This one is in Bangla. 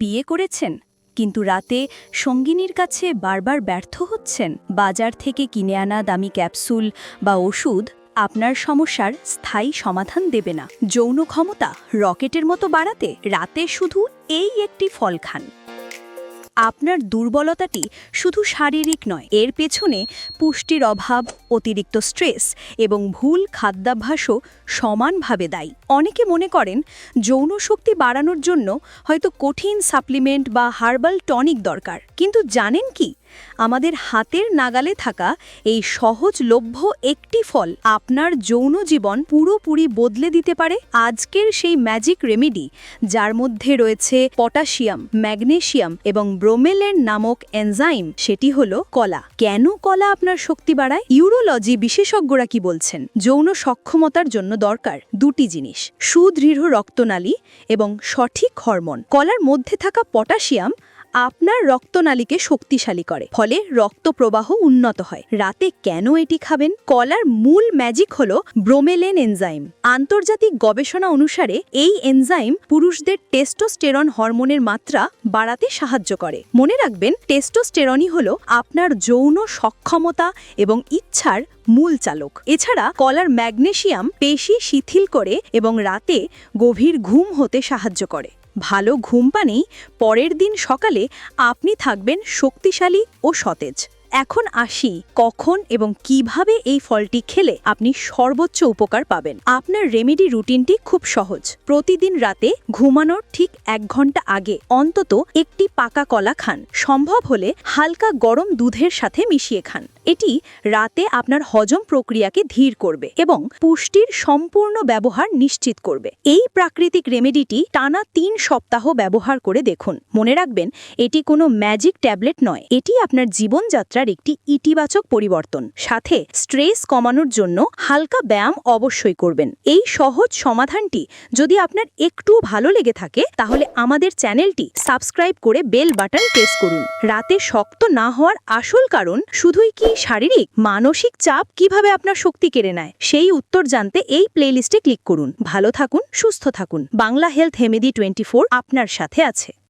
বিয়ে করেছেন, কিন্তু রাতে সঙ্গিনীর কাছে বারবার ব্যর্থ হচ্ছেন। বাজার থেকে কিনে আনা দামি ক্যাপসুল বা ওষুধ আপনার সমস্যার স্থায়ী সমাধান দেবে না। যৌন ক্ষমতা রকেটের মতো বাড়াতে রাতে শুধু এই একটি ফল খান। আপনার দুর্বলতাটি শুধু শারীরিক নয়, এর পেছনে পুষ্টির অভাব, অতিরিক্ত স্ট্রেস এবং ভুল খাদ্যাভ্যাসও সমানভাবে দায়ী। অনেকে মনে করেন যৌন শক্তি বাড়ানোর জন্য হয়তো কঠিন সাপ্লিমেন্ট বা হার্বাল টনিক দরকার। কিন্তু জানেন কি? আমাদের হাতের নাগালে থাকা এই সহজলভ্য একটি ফল আপনার যৌন জীবন পুরোপুরি বদলে দিতে পারে আজকের সেই ম্যাজিক রেমেডি যার মধ্যে রয়েছে পটাশিয়াম ম্যাগনেশিয়াম এবং ব্রোমেলেন নামক এনজাইম সেটি হলো কলা। কেন কলা আপনার শক্তি বাড়ায়? ইউরোলজি বিশেষজ্ঞরা কি বলছেন? যৌন সক্ষমতার জন্য দরকার দুটি জিনিস, সুদৃঢ় রক্তনালী এবং সঠিক হরমোন। কলার মধ্যে থাকা পটাশিয়াম আপনার রক্তনালীকে শক্তিশালী করে, ফলে রক্ত প্রবাহ উন্নত হয়। রাতে কেন এটি খাবেন? কলার মূল ম্যাজিক হল ব্রোমেলেন এনজাইম। আন্তর্জাতিক গবেষণা অনুসারে এই এনজাইম পুরুষদের টেস্টোস্টেরন হরমোনের মাত্রা বাড়াতে সাহায্য করে। মনে রাখবেন, টেস্টোস্টেরনই হল আপনার যৌন সক্ষমতা এবং ইচ্ছার মূল চালক। এছাড়া কলার ম্যাগনেশিয়াম পেশি শিথিল করে এবং রাতে গভীর ঘুম হতে সাহায্য করে। ভালো ঘুম পানেই পরের দিন সকালে আপনি থাকবেন শক্তিশালী ও সতেজ। এখন আসি কখন এবং কীভাবে এই ফলটি খেলে আপনি সর্বোচ্চ উপকার পাবেন। আপনার রেমেডি রুটিনটি খুব সহজ। প্রতিদিন রাতে ঘুমানোর ঠিক এক ঘণ্টা আগে অন্তত একটি পাকা কলা খান। সম্ভব হলে হালকা গরম দুধের সাথে মিশিয়ে খান। এটি রাতে আপনার হজম প্রক্রিয়াকে ধীর করবে এবং পুষ্টির সম্পূর্ণ ব্যবহার নিশ্চিত করবে। এই প্রাকৃতিক রেমেডিটি টানা তিন সপ্তাহ ব্যবহার করে দেখুন। মনে রাখবেন, এটি কোনো ম্যাজিক ট্যাবলেট নয়। এটি আপনার জীবনযাত্রার একটি ইতিবাচক পরিবর্তন। সাথে স্ট্রেস কমানোর জন্য হালকা ব্যায়াম অবশ্যই করবেন। এই সহজ সমাধানটি যদি আপনার একটু ভালো লেগে থাকে, তাহলে আমাদের চ্যানেলটি সাবস্ক্রাইব করে বেল বাটন প্রেস করুন। রাতে শক্ত না হওয়ার আসল কারণ শুধুই কি শারীরিক, মানসিক চাপ কীভাবে আপনার শক্তি কেড়ে নেয়? সেই উত্তর জানতে এই প্লেলিস্টে ক্লিক করুন। ভালো থাকুন, সুস্থ থাকুন। বাংলা হেলথ হেমেদি টোয়েন্টি আপনার সাথে আছে।